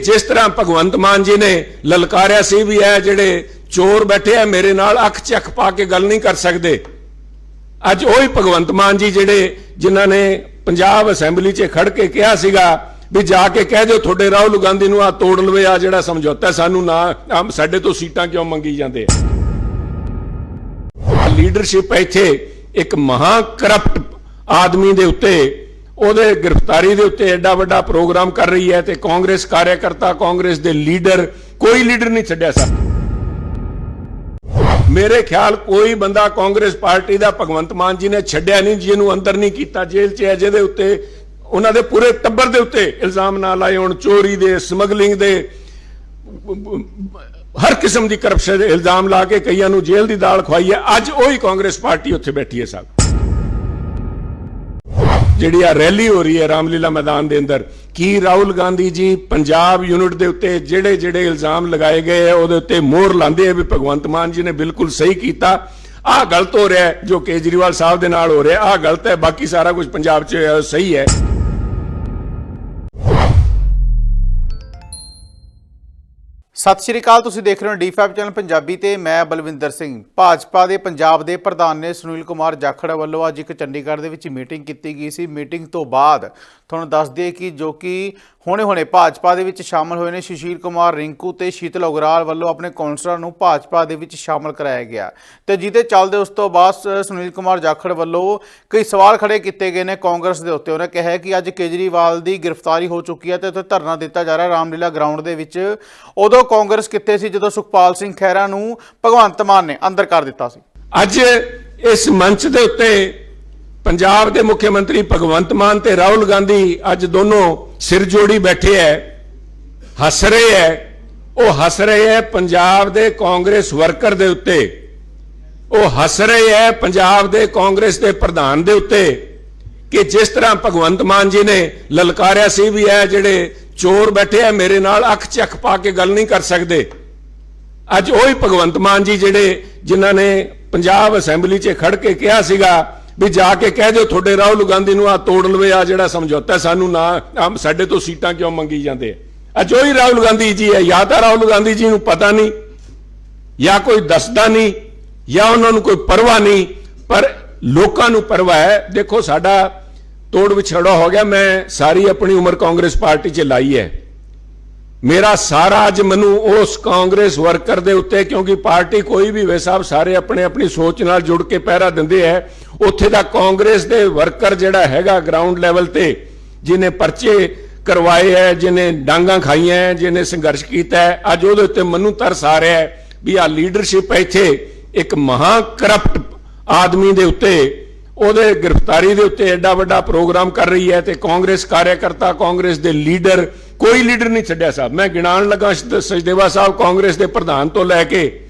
ਜਿਸ ਤਰ੍ਹਾਂ ਭਗਵੰਤ ਮਾਨ ਜੀ ਨੇ ਲਲਕਾਰਿਆ ਸੀ ਵੀ ਇਹ ਜਿਹੜੇ ਚੋਰ ਬੈਠੇ ਆ, ਮੇਰੇ ਨਾਲ ਅੱਖ 'ਚ ਪਾ ਕੇ ਗੱਲ ਨਹੀਂ ਕਰ ਸਕਦੇ। ਅੱਜ ਉਹੀ ਭਗਵੰਤ ਮਾਨ ਜੀ ਜਿਹੜੇ ਜਿਨ੍ਹਾਂ ਨੇ ਪੰਜਾਬ ਅਸੈਂਬਲੀ 'ਚ ਖੜ ਕੇ ਕਿਹਾ ਸੀਗਾ ਵੀ ਜਾ ਕੇ ਕਹਿ ਦਿਓ ਤੁਹਾਡੇ ਰਾਹੁਲ ਗਾਂਧੀ ਨੂੰ ਆ ਤੋੜ ਲਵੇ ਆ ਜਿਹੜਾ ਸਮਝੌਤਾ ਸਾਨੂੰ ਨਾ ਸਾਡੇ ਤੋਂ ਸੀਟਾਂ ਕਿਉਂ ਮੰਗੀ ਜਾਂਦੇ ਆ? ਲੀਡਰਸ਼ਿਪ ਇੱਥੇ ਇੱਕ ਮਹਾ ਕਰਪਟ ਆਦਮੀ ਦੇ ਉੱਤੇ ਉਹਦੇ ਗ੍ਰਿਫਤਾਰੀ ਦੇ ਉੱਤੇ ਐਡਾ ਵੱਡਾ ਪ੍ਰੋਗਰਾਮ ਕਰ ਰਹੀ ਹੈ ਤੇ ਕਾਂਗਰਸ ਕਾਰਿਆਕਰਤਾ, ਕਾਂਗਰਸ ਦੇ ਲੀਡਰ, ਕੋਈ ਲੀਡਰ ਨਹੀਂ ਛੱਡਿਆ ਸਰ। ਮੇਰੇ ਖਿਆਲ ਕੋਈ ਬੰਦਾ ਕਾਂਗਰਸ ਪਾਰਟੀ ਦਾ ਭਗਵੰਤ ਮਾਨ ਜੀ ਨੇ ਛੱਡਿਆ ਨਹੀਂ, ਜਿਹਨੂੰ ਅੰਦਰ ਨਹੀਂ ਕੀਤਾ, ਜੇਲ੍ਹ 'ਚ ਹੈ, ਜਿਹਦੇ ਉੱਤੇ ਉਹਨਾਂ ਦੇ ਪੂਰੇ ਟੱਬਰ ਦੇ ਉੱਤੇ ਇਲਜ਼ਾਮ ਨਾ ਲਾਏ ਹੋਣ, ਚੋਰੀ ਦੇ, ਸਮਗਲਿੰਗ ਦੇ, ਹਰ ਕਿਸਮ ਦੀ ਕਰਪਸ਼ਨ ਦੇ ਇਲਜ਼ਾਮ ਲਾ ਕੇ ਕਈਆਂ ਨੂੰ ਜੇਲ੍ਹ ਦੀ ਦਾਲ ਖਵਾਈ ਹੈ। ਅੱਜ ਉਹੀ ਕਾਂਗਰਸ ਪਾਰਟੀ ਉੱਥੇ ਬੈਠੀ ਹੈ ਸਾਹਿਬ ਜਿਹੜੀ ਆ ਰੈਲੀ ਹੋ ਰਹੀ ਹੈ ਰਾਮਲੀਲਾ ਮੈਦਾਨ ਦੇ ਅੰਦਰ, ਕੀ ਰਾਹੁਲ ਗਾਂਧੀ ਜੀ ਪੰਜਾਬ ਯੂਨਿਟ ਦੇ ਉੱਤੇ ਜਿਹੜੇ ਜਿਹੜੇ ਇਲਜ਼ਾਮ ਲਗਾਏ ਗਏ ਆ, ਉਹਦੇ ਉੱਤੇ ਮੋਹਰ ਲਾਉਂਦੇ ਆ ਵੀ ਭਗਵੰਤ ਮਾਨ ਜੀ ਨੇ ਬਿਲਕੁਲ ਸਹੀ ਕੀਤਾ। ਆਹ ਗਲਤ ਹੋ ਰਿਹਾ ਜੋ ਕੇਜਰੀਵਾਲ ਸਾਹਿਬ ਦੇ ਨਾਲ ਹੋ ਰਿਹਾ, ਆਹ ਗਲਤ ਹੈ, ਬਾਕੀ ਸਾਰਾ ਕੁਝ ਪੰਜਾਬ 'ਚ ਸਹੀ ਹੈ। ਸਤਿ ਸ਼੍ਰੀ ਅਕਾਲ, ਤੁਸੀਂ ਦੇਖ ਰਹੇ ਹੋ ਡੀ5 ਚੈਨਲ ਪੰਜਾਬੀ ਤੇ ਮੈਂ ਬਲਵਿੰਦਰ ਸਿੰਘ। ਭਾਜਪਾ ਦੇ ਪੰਜਾਬ ਦੇ ਪ੍ਰਧਾਨ ਨੇ ਸੁਨੀਲ ਕੁਮਾਰ ਜਾਖੜ ਵੱਲੋਂ ਅੱਜ ਇੱਕ ਚੰਡੀਗੜ੍ਹ ਦੇ ਵਿੱਚ ਮੀਟਿੰਗ ਕੀਤੀ ਗਈ ਸੀ। ਮੀਟਿੰਗ ਤੋਂ ਬਾਅਦ ਤੁਹਾਨੂੰ ਦੱਸ ਦਈਏ ਕਿ ਜੋ ਕਿ ਹੁਣੇ-ਹੁਣੇ ਭਾਜਪਾ ਦੇ ਵਿੱਚ ਸ਼ਾਮਲ ਹੋਏ ਨੇ ਸੁਸ਼ੀਲ ਕੁਮਾਰ, ਰਿੰਕੂ ਤੇ ਸ਼ੀਤਲ ਉਗਰਾਲ ਵੱਲੋਂ ਆਪਣੇ ਕੌਂਸਲਰ ਨੂੰ ਭਾਜਪਾ ਦੇ ਵਿੱਚ ਸ਼ਾਮਲ ਕਰਾਇਆ ਗਿਆ। ਤੇ ਜਿਹਦੇ ਚੱਲਦੇ ਉਸ ਤੋਂ ਬਾਅਦ ਸ- ਸੁਨੀਲ ਕੁਮਾਰ ਜਾਖੜ ਵੱਲੋਂ ਕਈ ਸਵਾਲ ਖੜੇ ਕੀਤੇ ਗਏ ਨੇ ਕਾਂਗਰਸ ਦੇ ਉੱਤੇ। ਉਹਨੇ ਕਿਹਾ ਕਿ ਅੱਜ ਕੇਜਰੀਵਾਲ ਦੀ ਗ੍ਰਿਫਤਾਰੀ ਹੋ ਚੁੱਕੀ ਹੈ ਤੇ ਉੱਥੇ ਧਰਨਾ ਦਿੱਤਾ ਜਾ ਰਿਹਾ ਰਾਮਲੀਲਾ ਗਰਾਊਂਡ ਦੇ ਵਿੱਚ। ਉਦੋਂ ਕਾਂਗਰਸ ਕਿੱਥੇ ਸੀ ਜਦੋਂ ਸੁਖਪਾਲ ਸਿੰਘ ਖਹਿਰਾ ਨੂੰ ਭਗਵੰਤ ਮਾਨ ਨੇ ਅੰਦਰ ਕਰ ਦਿੱਤਾ ਸੀ? ਅੱਜ ਇਸ ਮੰਚ ਦੇ ਉੱਤੇ ਪੰਜਾਬ ਦੇ ਮੁੱਖ ਮੰਤਰੀ ਭਗਵੰਤ ਮਾਨ ਤੇ ਰਾਹੁਲ ਗਾਂਧੀ ਅੱਜ ਦੋਨੋਂ ਸਿਰ ਜੋੜੀ ਬੈਠੇ ਐ, ਹੱਸ ਰਹੇ ਐ। ਉਹ ਹੱਸ ਰਹੇ ਐ ਪੰਜਾਬ ਦੇ ਕਾਂਗਰਸ ਵਰਕਰ ਦੇ ਉੱਤੇ। ਉਹ ਹੱਸ ਰਹੇ ਐ ਪੰਜਾਬ ਦੇ ਕਾਂਗਰਸ ਦੇ ਪ੍ਰਧਾਨ ਦੇ ਉੱਤੇ। ਕਿ ਜਿਸ ਤਰ੍ਹਾਂ ਭਗਵੰਤ ਮਾਨ ਜੀ ਨੇ ਲਲਕਾਰਿਆ ਸੀ ਵੀ ਇਹ ਜਿਹੜੇ ਚੋਰ ਬੈਠੇ ਆ, ਮੇਰੇ ਨਾਲ ਅੱਖ ਚੱਖ ਪਾ ਕੇ ਗੱਲ ਨਹੀਂ ਕਰ ਸਕਦੇ। ਅੱਜ ਉਹੀ ਭਗਵੰਤ ਮਾਨ ਜੀ ਜਿਹੜੇ ਜਿਨ੍ਹਾਂ ਨੇ ਪੰਜਾਬ ਅਸੈਂਬਲੀ 'ਚ ਖੜ ਕੇ ਕਿਹਾ ਸੀਗਾ ਵੀ ਜਾ ਕੇ ਕਹਿ ਦਿਓ ਤੁਹਾਡੇ ਰਾਹੁਲ ਗਾਂਧੀ ਨੂੰ ਆ ਤੋੜ ਲਵੇ ਆ ਜਿਹੜਾ ਸਮਝੌਤਾ ਸਾਨੂੰ ਨਾ ਆਹ ਸਾਡੇ ਤੋਂ ਸੀਟਾਂ ਕਿਉਂ ਮੰਗੀ ਜਾਂਦੇ ਆ? ਅੱਜ ਉਹੀ ਰਾਹੁਲ ਗਾਂਧੀ ਜੀ ਹੈ, ਜਾਂ ਤਾਂ ਰਾਹੁਲ ਗਾਂਧੀ ਜੀ ਨੂੰ ਪਤਾ ਨਹੀਂ, ਜਾਂ ਕੋਈ ਦੱਸਦਾ ਨਹੀਂ, ਜਾਂ ਉਹਨਾਂ ਨੂੰ ਕੋਈ ਪਰਵਾਹ ਨਹੀਂ, ਪਰ ਲੋਕਾਂ ਨੂੰ ਪਰਵਾਹ ਹੈ। ਦੇਖੋ ਸਾਡਾ ਤੋੜ ਵਿਛੜਾ ਹੋ ਗਿਆ ਮੈਂ ਸਾਰੀ ਆਪਣੀ ਉਮਰ ਕਾਂਗਰਸ ਪਾਰਟੀ 'ਚ ਲਾਈ ਹੈ। ਮੇਰਾ ਸਾਰਾ ਅੱਜ ਮੈਨੂੰ ਉਸ ਕਾਂਗਰਸ ਵਰਕਰ ਦੇ ਉੱਤੇ ਕਿਉਂਕਿ ਪਾਰਟੀ ਕੋਈ ਵੀ ਵੇ ਸਾਹਿਬ ਸਾਰੇ ਆਪਣੇ ਆਪਣੀ ਸੋਚ ਨਾਲ ਜੁੜ ਕੇ ਪਹਿਰਾ ਦਿੰਦੇ ਐ ਉੱਥੇ ਦਾ ਕਾਂਗਰਸ ਦੇ ਵਰਕਰ ਜਿਹੜਾ ਹੈਗਾ ਗਰਾਊਂਡ ਲੈਵਲ ਤੇ ਜਿਹਨੇ ਪਰਚੇ ਕਰਵਾਏ ਐ ਜਿਹਨੇ ਡਾਂਗਾ ਖਾਈਆਂ ਐ, ਜਿਹਨੇ ਸੰਘਰਸ਼ ਕੀਤਾ ਹੈ, ਅੱਜ ਉਹਦੇ ਉੱਤੇ ਮੈਨੂੰ ਤਰਸ ਆ ਰਿਹਾ ਵੀ ਆ ਲੀਡਰਸ਼ਿਪ ਇੱਥੇ ਇੱਕ ਮਹਾ ਕਰਪਟ ਆਦਮੀ ਦੇ ਉੱਤੇ ਉਹਦੇ ਗ੍ਰਿਫਤਾਰੀ ਦੇ ਉੱਤੇ ਐਡਾ ਵੱਡਾ ਪ੍ਰੋਗਰਾਮ ਕਰ ਰਹੀ ਹੈ ਤੇ ਕਾਂਗਰਸ ਕਾਰਿਆਕਰਤਾ, ਕਾਂਗਰਸ ਦੇ ਲੀਡਰ, ਕੋਈ ਲੀਡਰ ਨਹੀਂ ਛੱਡਿਆ ਸਾਹਿਬ। ਮੈਂ ਗਿਣਾਉਣ ਲੱਗਾ ਸ- ਸਚਦੇਵਾ ਸਾਹਿਬ ਕਾਂਗਰਸ ਦੇ ਪ੍ਰਧਾਨ ਤੋਂ ਲੈ ਕੇ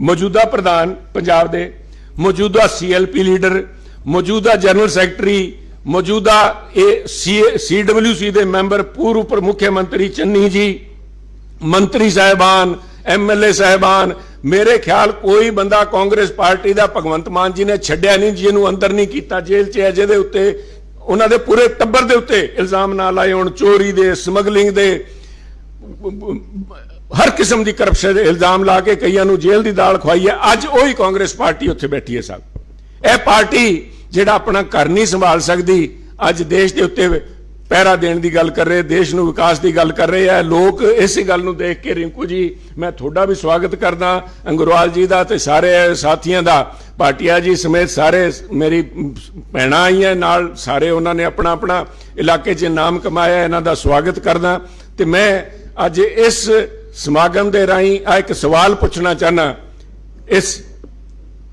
ਮੌਜੂਦਾ ਪ੍ਰਧਾਨ ਪੰਜਾਬ ਦੇ, ਮੌਜੂਦਾ ਸੀਐਲਪੀ ਲੀਡਰ, ਮੌਜੂਦਾ ਜਨਰਲ ਸੈਕਟਰੀ, ਮੌਜੂਦਾ ਇਹ ਸੀਡਬਲਯੂਸੀ ਦੇ ਮੈਂਬਰ, ਪੂਰਵ ਉਪ ਮੁੱਖ ਮੰਤਰੀ ਚੰਨੀ ਜੀ, ਮੰਤਰੀ ਸਾਹਿਬਾਨ ਐਮਐਲਏ ਸਾਹਿਬਾਨ ਮੇਰੇ ਖਿਆਲ ਕੋਈ ਬੰਦਾ ਕਾਂਗਰਸ ਪਾਰਟੀ ਦਾ ਭਗਵੰਤ ਮਾਨ ਜੀ ਨੇ ਛੱਡਿਆ ਨਹੀਂ, ਜਿਹਨੂੰ ਅੰਦਰ ਨਹੀਂ ਕੀਤਾ, ਜੇਲ੍ਹ 'ਚ ਹੈ, ਜਿਹਦੇ ਉੱਤੇ ਉਹਨਾਂ ਦੇ ਪੂਰੇ ਟੱਬਰ ਦੇ ਉੱਤੇ ਇਲਜ਼ਾਮ ਨਾ ਲਾਏ ਹੋਣ, ਚੋਰੀ ਦੇ, ਸਮਗਲਿੰਗ ਦੇ, ਹਰ ਕਿਸਮ ਦੀ ਕਰਪਸ਼ਨ ਦੇ ਇਲਜ਼ਾਮ ਲਾ ਕੇ ਕਈਆਂ ਨੂੰ ਜੇਲ੍ਹ ਦੀ ਦਾਲ ਖਵਾਈ ਹੈ। ਅੱਜ ਉਹੀ ਕਾਂਗਰਸ ਪਾਰਟੀ ਉੱਥੇ ਬੈਠੀ ਹੈ, ਸਾਹਿਬ। ਇਹ ਪਾਰਟੀ ਜਿਹੜਾ ਆਪਣਾ ਘਰ ਨਹੀਂ ਸੰਭਾਲ ਸਕਦੀ, ਅੱਜ ਦੇਸ਼ ਦੇ ਉੱਤੇ ਪਹਿਰਾ ਦੇਣ ਦੀ ਗੱਲ ਕਰ ਰਹੇ, ਦੇਸ਼ ਨੂੰ ਵਿਕਾਸ ਦੀ ਗੱਲ ਕਰ ਰਹੇ ਆ। ਲੋਕ ਇਸੇ ਗੱਲ ਨੂੰ ਦੇਖ ਕੇ ਰਿੰਕੂ ਜੀ, ਮੈਂ ਤੁਹਾਡਾ ਵੀ ਸਵਾਗਤ ਕਰਦਾ, ਅੰਗਰਵਾਲ ਜੀ ਦਾ ਤੇ ਸਾਰੇ ਸਾਥੀਆਂ ਦਾ, ਭਾਟੀਆ ਜੀ ਸਮੇਤ ਸਾਰੇ ਮੇਰੀ ਭੈਣਾਂ ਆਈਆਂ ਨਾਲ, ਸਾਰੇ ਉਹਨਾਂ ਨੇ ਆਪਣਾ ਆਪਣਾ ਇਲਾਕੇ 'ਚ ਨਾਮ ਕਮਾਇਆ, ਇਹਨਾਂ ਦਾ ਸਵਾਗਤ ਕਰਦਾ। ਤੇ ਮੈਂ ਅੱਜ ਇਸ ਸਮਾਗਮ ਦੇ ਰਾਹੀਂ ਆ ਇੱਕ ਸਵਾਲ ਪੁੱਛਣਾ ਚਾਹਨਾ ਇਸ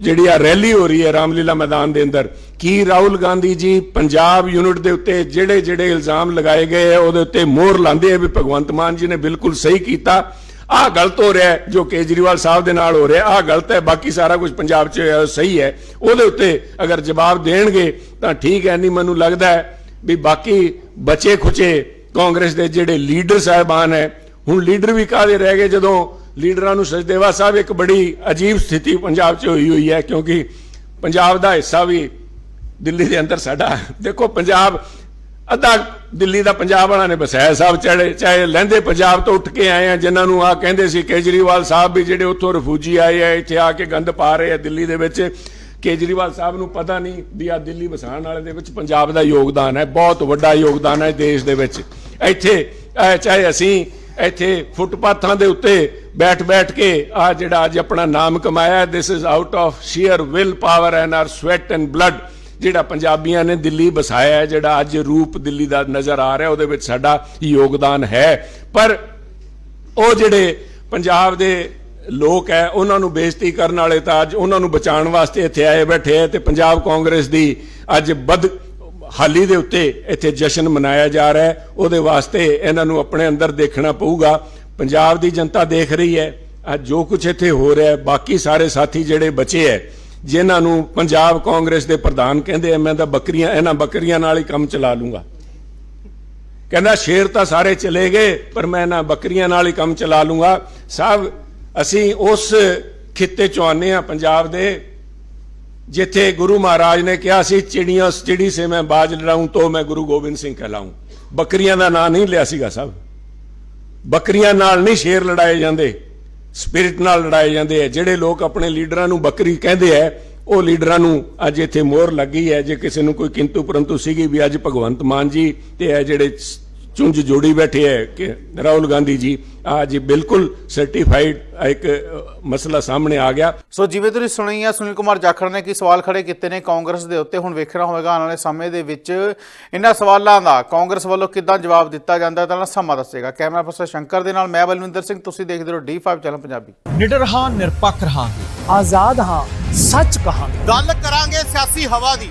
ਜਿਹੜੀ ਆ ਰੈਲੀ ਹੋ ਰਹੀ ਹੈ ਰਾਮਲੀਲਾ ਮੈਦਾਨ ਦੇ ਅੰਦਰ ਕੀ ਰਾਹੁਲ ਗਾਂਧੀ ਜੀ ਪੰਜਾਬ ਯੂਨਿਟ ਦੇ ਉੱਤੇ ਜਿਹੜੇ ਜਿਹੜੇ ਇਲਜ਼ਾਮ ਲਗਾਏ ਗਏ ਆ ਉਹਦੇ ਉੱਤੇ ਮੋਹਰ ਲਾਉਂਦੇ ਆ ਵੀ ਭਗਵੰਤ ਮਾਨ ਜੀ ਨੇ ਬਿਲਕੁਲ ਸਹੀ ਕੀਤਾ। ਆਹ ਗਲਤ ਹੋ ਰਿਹਾ ਜੋ ਕੇਜਰੀਵਾਲ ਸਾਹਿਬ ਦੇ ਨਾਲ ਹੋ ਰਿਹਾ ਆਹ ਗਲਤ ਹੈ ਬਾਕੀ ਸਾਰਾ ਕੁਝ ਪੰਜਾਬ 'ਚ ਅ, ਸਹੀ ਹੈ। ਉਹਦੇ ਉੱਤੇ ਅਗਰ ਜਵਾਬ ਦੇਣਗੇ ਤਾਂ ਠੀਕ ਹੈ ਨਹੀਂ ਮੈਨੂੰ ਲੱਗਦਾ ਹੈ ਵੀ ਬਾਕੀ ਬਚੇ ਖੁਚੇ ਕਾਂਗਰਸ ਦੇ ਜਿਹੜੇ ਲੀਡਰ ਸਾਹਿਬਾਨ ਹੈ ਹੁਣ ਲੀਡਰ ਵੀ ਕਾਹਦੇ ਰਹਿ ਗਏ ਜਦੋਂ ਲੀਡਰਾਂ ਨੂੰ ਸਚਦੇਵਾ ਸਾਹਿਬ ਇੱਕ ਬੜੀ ਅਜੀਬ ਸਥਿਤੀ ਪੰਜਾਬ 'ਚ ਹੋਈ ਹੋਈ ਹੈ, ਕਿਉਂਕਿ ਪੰਜਾਬ ਦਾ ਹਿੱਸਾ ਵੀ ਦਿੱਲੀ ਦੇ ਅੰਦਰ ਸਾਡਾ। ਦੇਖੋ, ਪੰਜਾਬ ਅੱਧਾ ਦਿੱਲੀ ਦਾ ਪੰਜਾਬ ਵਾਲਾ ਨੇ ਬਸਾਇਆ ਸਾਹਿਬ ਚਾਹੇ ਚਾਹੇ ਲਹਿੰਦੇ ਪੰਜਾਬ ਤੋਂ ਉੱਠ ਕੇ ਆਏ ਆ, ਜਿਨ੍ਹਾਂ ਨੂੰ ਆ ਕਹਿੰਦੇ ਸੀ ਕੇਜਰੀਵਾਲ ਸਾਹਿਬ ਵੀ ਜਿਹੜੇ ਉੱਥੋਂ ਰਿਫਿਊਜੀ ਆਏ ਆ, ਇੱਥੇ ਆ ਕੇ ਗੰਦ ਪਾ ਰਹੇ ਆ ਦਿੱਲੀ ਦੇ ਵਿੱਚ। ਕੇਜਰੀਵਾਲ ਸਾਹਿਬ ਨੂੰ ਪਤਾ ਨਹੀਂ ਵੀ ਆ ਦਿੱਲੀ ਵਸਾਉਣ ਵਾਲੇ ਦੇ ਵਿੱਚ ਪੰਜਾਬ ਦਾ ਯੋਗਦਾਨ ਹੈ, ਬਹੁਤ ਵੱਡਾ ਯੋਗਦਾਨ ਹੈ ਦੇਸ਼ ਦੇ ਵਿੱਚ। ਇੱਥੇ ਚਾਹੇ ਅਸੀਂ ਇੱਥੇ ਫੁੱਟਪਾਥਾਂ ਦੇ ਉੱਤੇ ਬੈਠ ਬੈਠ ਕੇ ਆ ਜਿਹੜਾ ਅੱਜ ਆਪਣਾ ਨਾਮ ਕਮਾਇਆ this is out of sheer will power and our sweat and blood ਜਿਹੜਾ ਪੰਜਾਬੀਆਂ ਨੇ ਦਿੱਲੀ ਵਸਾਇਆ ਹੈ, ਜਿਹੜਾ ਅੱਜ ਰੂਪ ਦਿੱਲੀ ਦਾ ਨਜ਼ਰ ਆ ਰਿਹਾ, ਉਹਦੇ ਵਿੱਚ ਸਾਡਾ ਯੋਗਦਾਨ ਹੈ। ਪਰ ਉਹ ਜਿਹੜੇ ਪੰਜਾਬ ਦੇ ਲੋਕ ਹੈ, ਉਹਨਾਂ ਨੂੰ ਬੇਇੱਜ਼ਤੀ ਕਰਨ ਵਾਲੇ ਤਾਂ ਅੱਜ ਉਹਨਾਂ ਨੂੰ ਬਚਾਉਣ ਵਾਸਤੇ ਇੱਥੇ ਆਏ ਬੈਠੇ ਹੈ ਤੇ ਪੰਜਾਬ ਕਾਂਗਰਸ ਦੀ ਅੱਜ ਬਦ ਹਾਲੀ ਦੇ ਉੱਤੇ ਇੱਥੇ ਜਸ਼ਨ ਮਨਾਇਆ ਜਾ ਰਿਹਾ ਹੈ। ਉਹਦੇ ਵਾਸਤੇ ਇਹਨਾਂ ਨੂੰ ਆਪਣੇ ਅੰਦਰ ਦੇਖਣਾ ਪਊਗਾ। ਪੰਜਾਬ ਦੀ ਜਨਤਾ ਦੇਖ ਰਹੀ ਹੈ। ਅੱਜ ਜੋ ਕੁਝ ਇੱਥੇ ਹੋ ਰਿਹਾ ਹੈ, ਬਾਕੀ ਸਾਰੇ ਸਾਥੀ ਜਿਹੜੇ ਬਚੇ ਹੈ, ਜਿਨ੍ਹਾਂ ਨੂੰ ਪੰਜਾਬ ਕਾਂਗਰਸ ਦੇ ਪ੍ਰਧਾਨ ਕਹਿੰਦੇ ਆ, ਮੈਂ ਤਾਂ ਬੱਕਰੀਆਂ, ਇਹਨਾਂ ਬੱਕਰੀਆਂ ਨਾਲ ਹੀ ਕੰਮ ਚਲਾ ਲੂੰਗਾ। ਕਹਿੰਦਾ, ਸ਼ੇਰ ਤਾਂ ਸਾਰੇ ਚਲੇ ਗਏ, ਪਰ ਮੈਂ ਇਹਨਾਂ ਬੱਕਰੀਆਂ ਨਾਲ ਹੀ ਕੰਮ ਚਲਾ ਲੂੰਗਾ। ਸਾਹਿਬ ਅਸੀਂ ਉਸ ਖਿੱਤੇ ਚੋਂ ਆਉਂਦੇ ਆ ਪੰਜਾਬ ਦੇ। ਜਿੱਥੇ ਗੁਰੂ ਮਹਾਰਾਜ ਨੇ ਕਿਹਾ ਸੀ, ਚਿੜੀਆਂ ਚਿੜੀ ਸੇ ਮੈਂ ਬਾਜ ਲੜਾਉਂ, ਤੋ ਮੈਂ ਗੁਰੂ ਗੋਬਿੰਦ ਸਿੰਘ ਕਹਲਾਉਂ। ਬੱਕਰੀਆਂ ਦਾ ਨਾਂ ਨਹੀਂ ਲਿਆ ਸੀਗਾ ਸਾਹਿਬ ਬੱਕਰੀਆਂ ਨਾਲ ਨਹੀਂ ਸ਼ੇਰ ਲੜਾਏ ਜਾਂਦੇ, ਸਪਿਰਟ ਨਾਲ ਲੜਾਏ ਜਾਂਦੇ ਆ। ਜਿਹੜੇ ਲੋਕ ਆਪਣੇ ਲੀਡਰਾਂ ਨੂੰ ਬੱਕਰੀ ਕਹਿੰਦੇ ਆ, ਉਹ ਲੀਡਰਾਂ ਨੂੰ ਅੱਜ ਇੱਥੇ ਮੋਹਰ ਲੱਗੀ ਹੈ। ਜੇ ਕਿਸੇ ਨੂੰ ਕੋਈ ਕਿੰਤੂ ਪਰੰਤੂ ਸੀਗੀ ਵੀ ਅੱਜ ਭਗਵੰਤ ਮਾਨ ਜੀ ਤੇ ਇਹ ਜਿਹੜੇ ਚੁੰਝ ਜੋੜੀ ਬੈਠੇ ਹੈ ਕਿ ਰਾਹੁਲ ਗਾਂਧੀ ਜੀ ਅੱਜ ਬਿਲਕੁਲ ਸਰਟੀਫਾਈਡ ਇੱਕ ਮਸਲਾ ਸਾਹਮਣੇ ਆ ਗਿਆ। ਸੋ ਜਿਵੇਂ ਤੁਸੀਂ ਸੁਣੀ ਆ ਸੁਨੀਲ ਕੁਮਾਰ ਜਾਖੜ ਨੇ ਕੀ ਸਵਾਲ ਖੜੇ ਕੀਤੇ ਨੇ ਕਾਂਗਰਸ ਦੇ ਉੱਤੇ ਹੁਣ ਵੇਖਣਾ ਹੋਵੇਗਾ ਆਉਣ ਵਾਲੇ ਸਮੇਂ ਦੇ ਵਿੱਚ ਇਹਨਾਂ ਸਵਾਲਾਂ ਦਾ ਕਾਂਗਰਸ ਵੱਲੋਂ ਕਿੱਦਾਂ ਜਵਾਬ ਦਿੱਤਾ ਜਾਂਦਾ ਤਾਂ ਸਮਾਂ ਦੱਸੇਗਾ। ਕੈਮਰਾ ਪਰਸਨ ਸ਼ੰਕਰ ਦੇ ਨਾਲ ਮੈਂ ਬਲਵਿੰਦਰ ਸਿੰਘ ਤੁਸੀਂ ਦੇਖਦੇ ਰਹੋ D5 ਚੈਨਲ ਪੰਜਾਬੀ। ਨਿਡਰ ਹਾਂ ਨਿਰਪੱਖ ਰਹਾਂਗੇ। ਆਜ਼ਾਦ ਹਾਂ ਸੱਚ ਕਹਾਂਗੇ। ਗੱਲ ਕਰਾਂਗੇ ਸਿਆਸੀ ਹਵਾ ਦੀ।